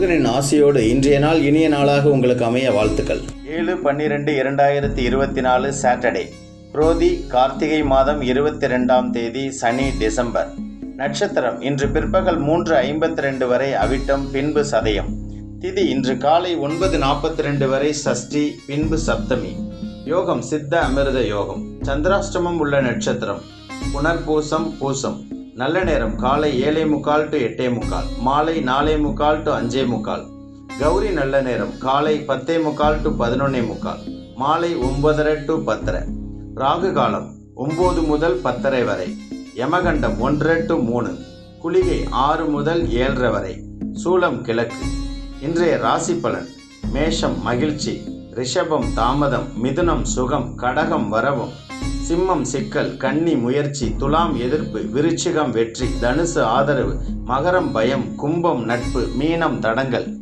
முருகனின் ஆசையோடு இன்றைய நாள் இனிய நாளாக உங்களுக்கு அமைய வாழ்த்துக்கள். ஏழு பன்னிரெண்டு இரண்டாயிரத்தி இருபத்தி நாலு சாட்டர்டே புரோதி கார்த்திகை மாதம் இருபத்தி ரெண்டாம் தேதி சனி டிசம்பர். நட்சத்திரம் இன்று பிற்பகல் மூன்று ஐம்பத்தி ரெண்டு வரை அவிட்டம் பின்பு சதயம். திதி இன்று காலை ஒன்பது நாற்பத்தி ரெண்டு வரை சஷ்டி பின்பு சப்தமி. யோகம் சித்த அமிர்த யோகம். சந்திராஷ்டமம் உள்ள நட்சத்திரம். புனர்பூசம் பூசம். நல்ல நேரம் காலை ஏழே முக்கால் டு எட்டே முக்கால் மாலை நாலே முக்கால் டு அஞ்சே முக்கால். கௌரி நல்ல நேரம் காலை பத்தே முக்கால் டு பதினொன்னே முக்கால் மாலை ஒன்பதரை டு பத்தரை. ராகு காலம் ஒம்பது முதல் பத்தரை வரை யமகண்டம் ஒன்றரை டு மூணு குளிகை ஆறு முதல் ஏழரை வரை சூலம் கிழக்கு. இன்றைய ராசி பலன் மேஷம் மகிழ்ச்சி ரிஷபம் தாமதம் மிதுனம் சுகம் கடகம் வரவும். சிம்மம் சிக்கல் கன்னி முயற்சி துலாம் எதிர்ப்பு விருச்சிகம் வெற்றி தனுசு ஆதரவு மகரம் பயம் கும்பம் நட்பு மீனம் தடங்கல்.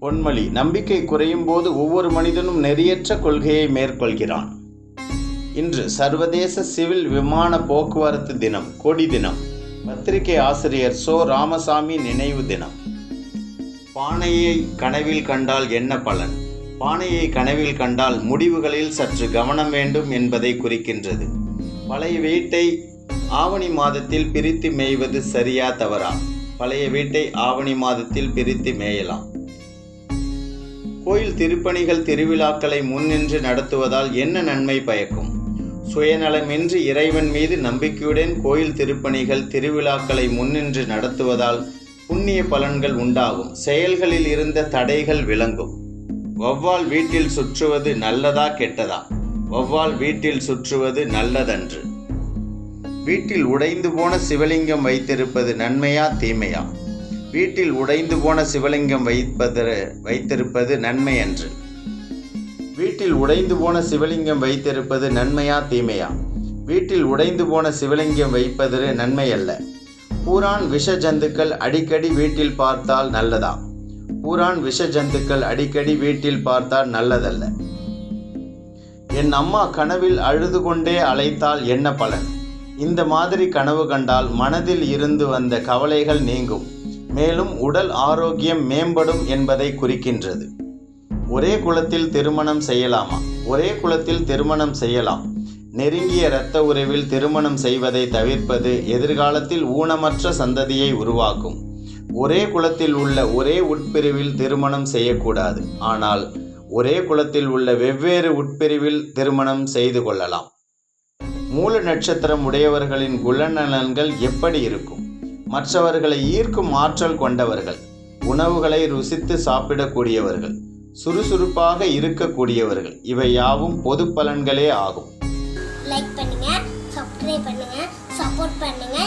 பொன்மொழி நம்பிக்கை குறையும் போது ஒவ்வொரு மனிதனும் நெறியற்ற கொள்கையை மேற்கொள்கிறான். இன்று சர்வதேச சிவில் விமான போக்குவரத்து தினம் கொடி தினம். பத்திரிகை ஆசிரியர் சோ. ராமசாமி நினைவு தினம். பானையை கனவில் கண்டால் என்ன பலன்? பானையை கனவில் கண்டால் முடிவுகளில் சற்று கவனம் வேண்டும் என்பதை குறிக்கின்றது. பழைய வீட்டை ஆவணி மாதத்தில் பிரித்து மேய்வது சரியா தவறா? பழைய வீட்டை ஆவணி மாதத்தில் பிரித்து மேயலாம். கோயில் திருப்பணிகள் திருவிழாக்களை முன்னின்று நடத்துவதால் என்ன நன்மை பயக்கும்? சுயநலமின்றி இறைவன் மீது நம்பிக்கையுடன் கோயில் திருப்பணிகள் திருவிழாக்களை முன்னின்று நடத்துவதால் புண்ணிய பலன்கள் உண்டாகும். செயல்களில் இருந்த தடைகள் விளங்கும். வௌவால் வீட்டில் சுற்றுவது நல்லதா கெட்டதா? வௌவால் வீட்டில் சுற்றுவது நல்லதன்று. வீட்டில் உடைந்து போன சிவலிங்கம் வைத்திருப்பது நன்மையா தீமையா? வீட்டில் உடைந்து போன சிவலிங்கம் வைப்பது வைத்திருப்பது நன்மை அன்று வீட்டில் உடைந்து போன சிவலிங்கம் வைத்திருப்பது நன்மையா தீமையா? வீட்டில் உடைந்து போன சிவலிங்கம் வைப்பது நன்மை அல்ல பூரான் விஷ ஜந்துக்கள் அடிக்கடி வீட்டில் பார்த்தால் நல்லதா? பூரான் விஷ ஜந்துக்கள் அடிக்கடி வீட்டில் பார்த்தால் நல்லதல்ல. என் அம்மா கனவில் அழுது கொண்டே அழைத்தால் என்ன பலன்? இந்த மாதிரி கனவு கண்டால் மனதில் இருந்து வந்த கவலைகள் நீங்கும். மேலும் உடல் ஆரோக்கியம் மேம்படும் என்பதை குறிக்கின்றது. ஒரே குலத்தில் திருமணம் செய்யலாமா? ஒரே குலத்தில் திருமணம் செய்யலாம். நெருங்கிய இரத்த உறவில் திருமணம் செய்வதை தவிர்ப்பது எதிர்காலத்தில் ஊனமற்ற சந்ததியை உருவாக்கும். ஒரே குலத்தில் உள்ள ஒரே உட்பிரிவில் திருமணம் செய்யக்கூடாது. ஆனால் ஒரே குலத்தில் உள்ள வெவ்வேறு உட்பிரிவில் திருமணம் செய்து கொள்ளலாம். மூல நட்சத்திரம் உடையவர்களின் குணநலன்கள் எப்படி இருக்கும்? மற்றவர்களை ஈர்க்கும் ஆற்றல் கொண்டவர்கள் உணவுகளை ருசித்து சாப்பிடக்கூடியவர்கள் சுறுசுறுப்பாக இருக்கக்கூடியவர்கள் இவை யாவும் பொது பலன்களே ஆகும். லைக் பண்ணுங்க சப்ஸ்கிரைப் பண்ணுங்க சப்போர்ட் பண்ணுங்க.